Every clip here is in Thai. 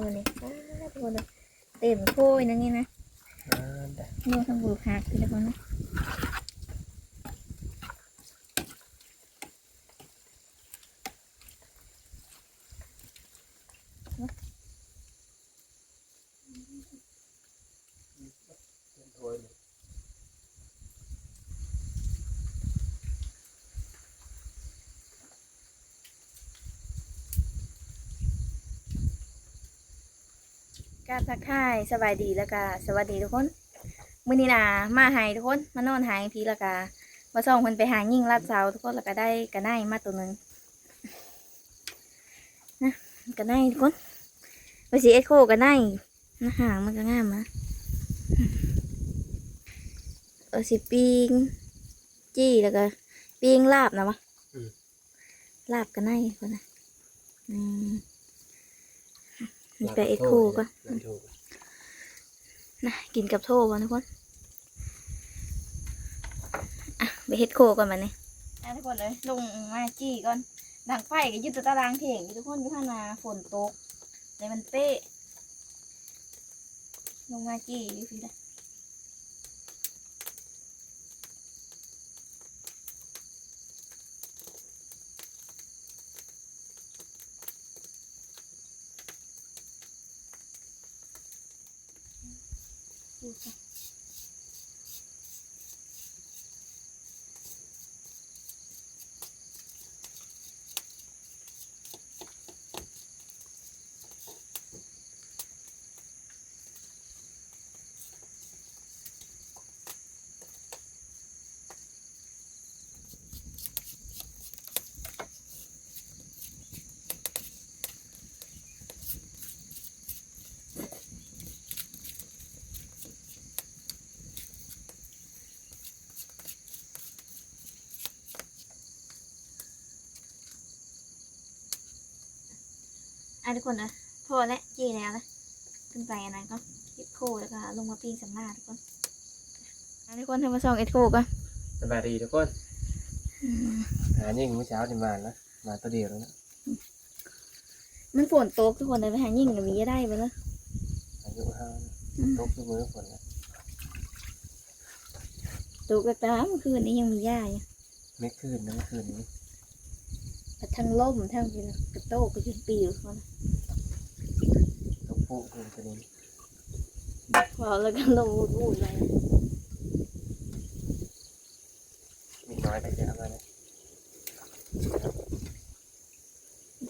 ก่อนมานี่อ้ทุกคนเลยเต็มโค้ยนั่นนี่นะมือทำบุญพักทีละคนนะ กราบทักทายสบายดีแล้วก็สวัสดีทุกคนมื้อนี้นะมาหายทุกคนมานอนหายพีแล้วก็มาส่องคนไปหายิ่งลาดเสาทุกคนแล้วก็ได้กระไนมาตัวหนึ่งนะกระไนทุกคนไปสีเอ็กโคกระไนนะหางมันก็งามนะเออสิปิงจี้แล้วก็ปิงลาบนะวะลาบกระไนคนนะอืม มีไปเอ็กโคก็น้ำถูกนะกินกับโทก่อนทุกคนอะไปเฮ็ดโคก่อนมาเนี่ยอะทุกคนเลยลงมาจี้ก่อนดังไฟก็ยึดตัวตารางเพลงอยู่ทุกคนอยู่ข้างหนาฝนตกเลยมันเป๊ะลงมาจี้อยู่พี่ละ ดูะทุกคนนะพอแล้วจี้แล้วนะขึ้นไปอันนั้นก็เฮ็ดโคแล้วก็ลงมาปิ้งสำนาทุกคนอะทุกคนทำมาส่องเอ็ดโคก่อนสบายดีทุกคนอืมหายิ่งเมื่อเช้านี่มาแล้วมาตัวเดียวแล้วนะมันฝนตกทุกคนเลยไปหายิ่งกับมีจะได้ไปเลยอายุห้านะอืมตกทุกมือฝนนะตกกระตาเมื่อคืนนี้ยังมีหญ้าอยู่ไม่คืนนะเมื่อคืนนี้แต่ ทั้งล่มทั้งกระโตกกระจุนปีอยู่คนตกปุ๊บคืนตัวนี้พอแล้วก็ลงวูดวูดเลยมีน้อยแต่จะเอามานะ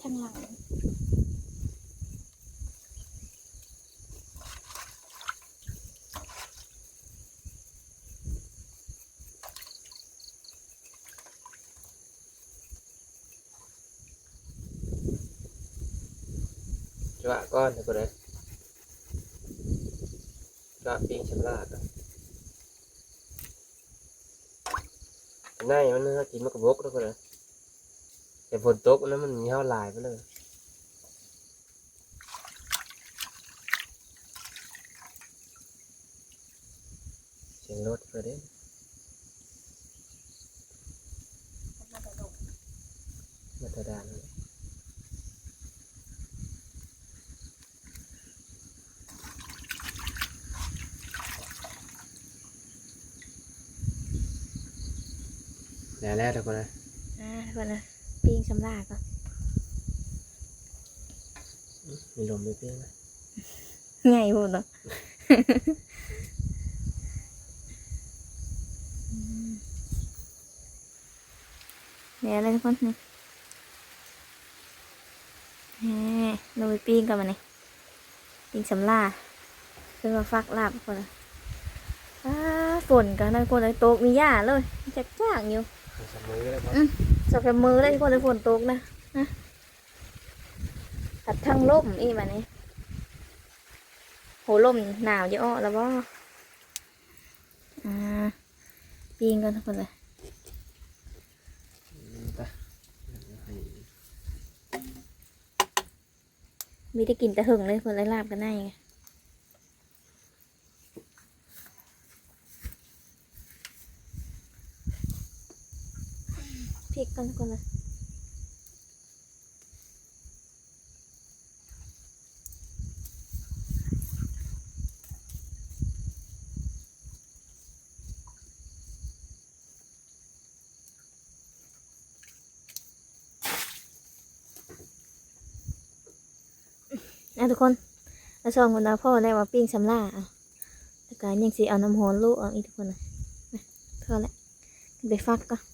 ทั้งหลัง จังหวะก้อนทุกคนเลยจังหวะปิ้งชำลาดอะในมันน่ากินมากกว่าบกทุกคนเลยแต่ฝนตกแล้วมันมีห้าลายไปเลยเสียงรถเพื่อเด้มาแต่ดงมาตรดานเล ยแล้วแล้วทุกคนนะอ่าทุกคนเลยปิ้งสำลาก่อนมีลมมีเปรี้ยงไหมไงพูดเนาะอืมเนี่ยเลยทุกคนนี่นี่เราไปปิ้งกันมาเนี่ยปิ้งสำลาขึ้นมาฟักลาบทุกคนเลยอ้าฝนกันนะทุกคนเลยตกมีหญ้าเลยจักจ้างอยู่ มีสมือเลยครับสับแคมือเลยทุกคนเลยฝนตกนะนะตัดทั้งล่มอีมานี่โหล่มหนาวเยอะแล้วบ่อ่าปีงกันทุกคนเลยไปมีได้กินแต่หึงเลยคนไรลาบกันได้ไง พริกกันคนละนะทุกคนเราชองคนเราพ่อได้ว่าปิ้งสำล่าอะแต่การยังสีเอาน้ำหอนลูกออกอีกทุกคนนะพอแล้ไปฟักก่อน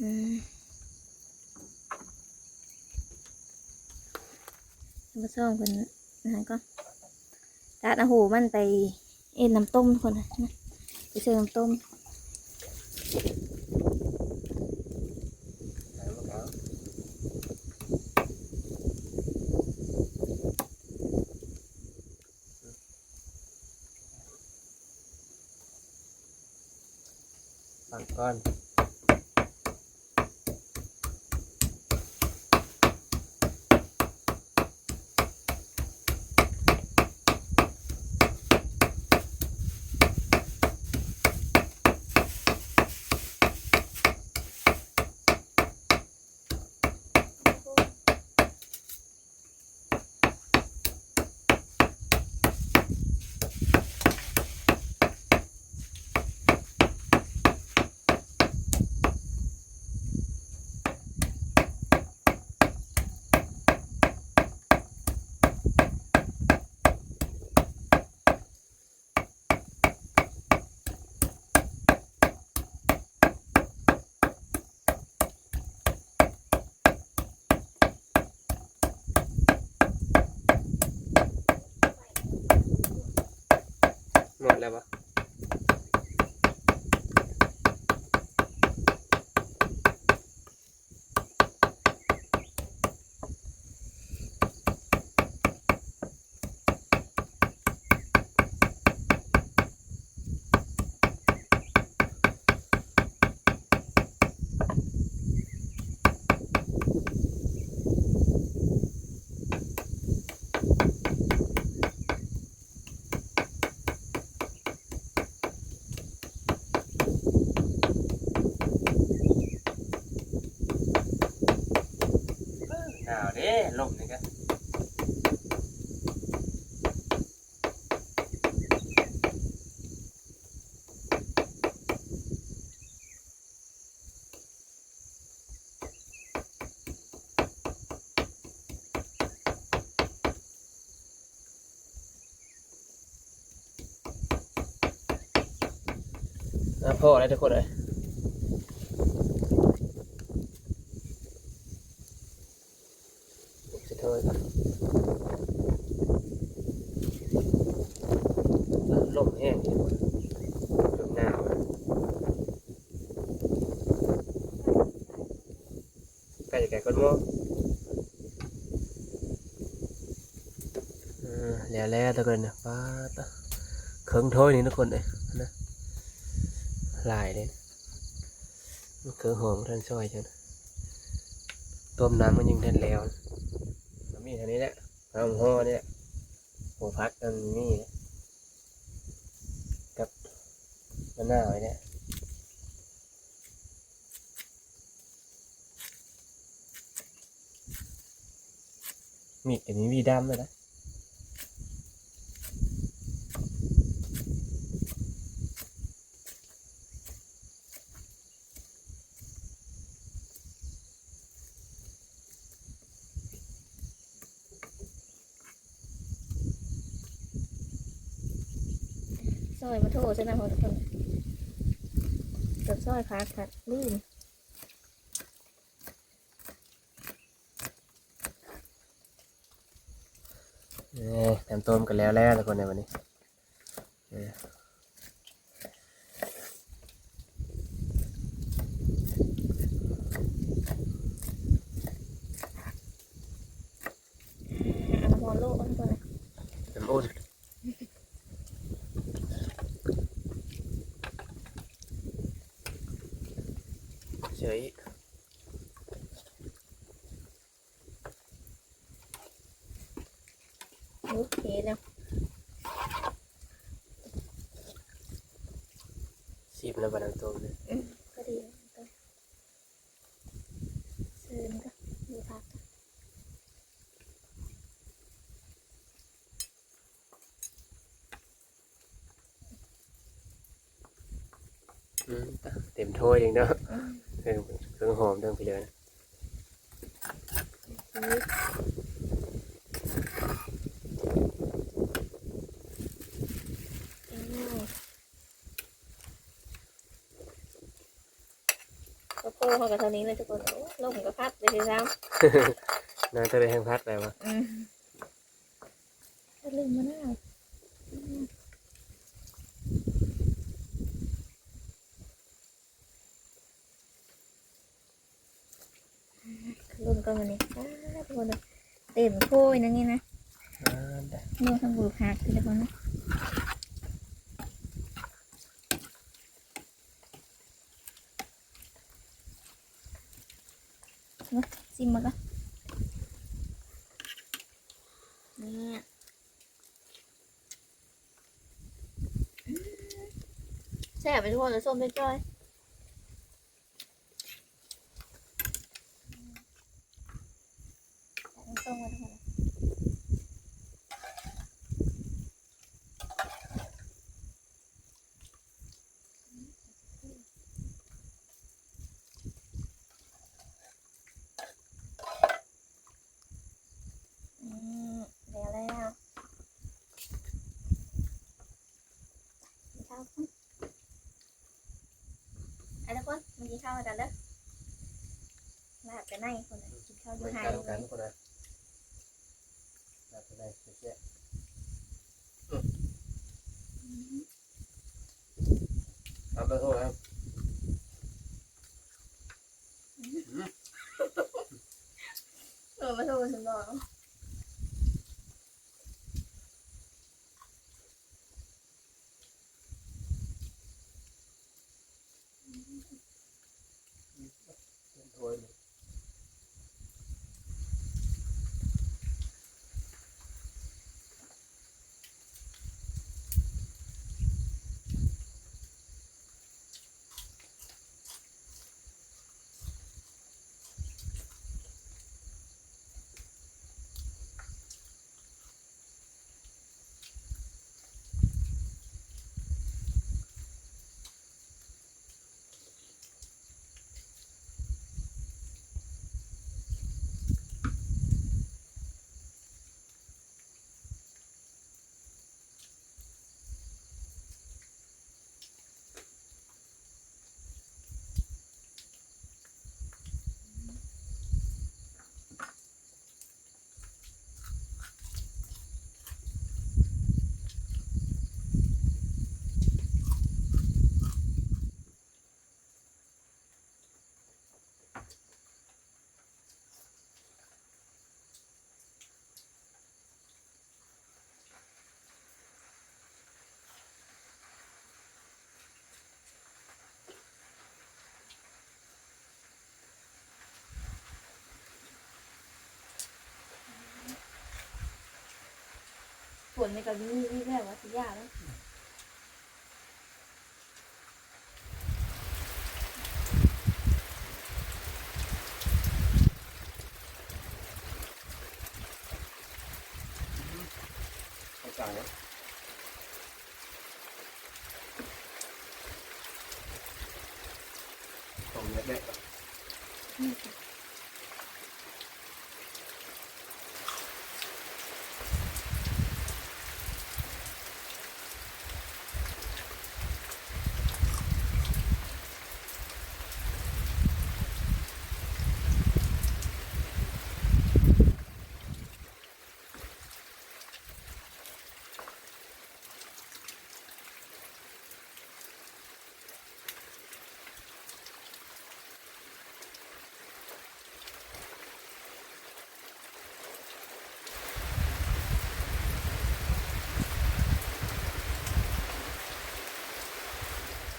มเอาซองคนนะก็ตัดอาหูมันไปเอ็นน้ำต้มคนนะไปซื้อน้ำต้มหามะขางก่อน หม พ่ออะไรทุกคนเลยจะเท่าไหร่ครับลมแห้งลมหนาวใกล้จะแก่คนมั้งเออแล้วแล้วทุกคนนะป้าดเครื่องถ้วยนี่ทุกคนเลย ลายเลยมันคือหอมท่านช่วยจังต้มน้ำมันยังเด่นแล้วมันมีเท่านี้แหละเอาห่อนี่แหละหัวพักกันนี่กับมะนาวไอ้เนี่ยมีดอันนี้มีดำเลยนะ ซ จะนะทุกคนกับซอยพักค่ะลืมเอ้ยแถมต้มกันแล้วแล้วทุกคนในวันนี้เอ้ย เอาน้ำหอนลูกเอาทุกคนนะ น้ำอุ่น เฉยโอเคแล้วสิบแล้วบาน้ำต้มเนี่ยอืมก็ดีแล้วก็ซื้อมันก็ดูพักอืมเต็มถ้วยเองเนาะอืม เครื่องหอมเรื่งไปเลยนะก็โพเขากับเท่านี้เลยทุกคนโอ้ลมก็พัดเลยทีซ้ำ น่าจะไปแห้งพัดอะไปวะอืลืมมะนาว ต็มโค้ยนั่นนี่นะอ่าได้โน่ทั้งบุพักทุกคนนะมาซิมมาก็เนี่ยแซ่บไปทุกคนเลยส้มจ้อยๆต้มมาทุกคนเลย อืมเดี๋ยวแล้วกินข้าวกันไอ้ทุกคนมากิน ข้าวกันเด้อลาบกันไหนคนน่ะกินข้าวอยู่ไม่ไฮกันเลกันยคนนะน่าจะได้เจ๊เอาไปโทษครับเออมาโทรฉันบอก วนในกับนี่นี่แม่ว่าสิยากแล้ว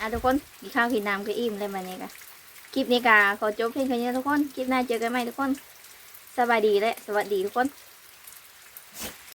อะทุกคนกินข้าวกินน้ำก็อิ่มเลยวันนี้ค่ะคลิปนี้ก็ขอจบเพียงแค่นี้ทุกคน คลิปหน้าเจอกันใหม่ทุกคน สบายดีและสวัสดีทุกคน